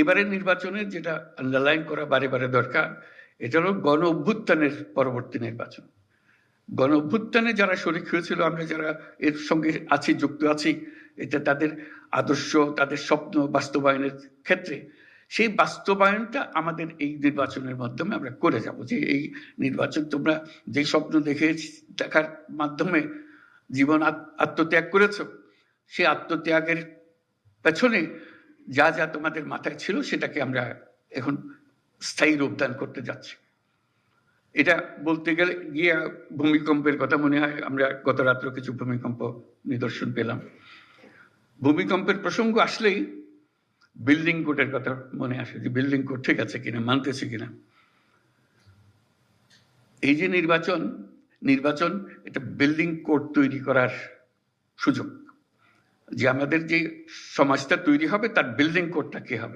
এবারের নির্বাচনে যেটা আন্ডারলাইন করা বারে বারে দরকার, এটা হলো গণ অভ্যুত্থানের পরবর্তী নির্বাচন। গণ অভ্যুত্থানে যারা শরিক হয়েছিল, আমরা যারা এর সঙ্গে আছি, যুক্ত আছি, এটা তাদের আদর্শ, তাদের স্বপ্ন বাস্তবায়নের ক্ষেত্রে, সেই বাস্তবায়নটা আমাদের এই নির্বাচনের মাধ্যমে আমরা করে যাব। যে এই নির্বাচন তোমরা যে স্বপ্ন দেখে দেখার মাধ্যমে জীবন আত্মত্যাগ করেছ সেই আত্মত্যাগের পেছনে যা যা তোমাদের মাথায় ছিল সেটাকে আমরা এখন স্থায়ী রূপদান করতে যাচ্ছি। এটা বলতে গেলে গিয়ে ভূমিকম্পের কথা মনে হয়, আমরা গত রাত্র কিছু ভূমিকম্প নিদর্শন পেলাম। ভূমিকম্পের প্রসঙ্গ আসলেই বিল্ডিং কোডের কথা মনে আসে যে বিল্ডিং কোড ঠিক আছে কিনা, মানতেছে কিনা। এই যে নির্বাচন নির্বাচন, এটা বিল্ডিং কোড তৈরি করার সুযোগ। যে আমাদের যে সমাজটা তৈরি হবে তার বিল্ডিং কোডটা কি হবে?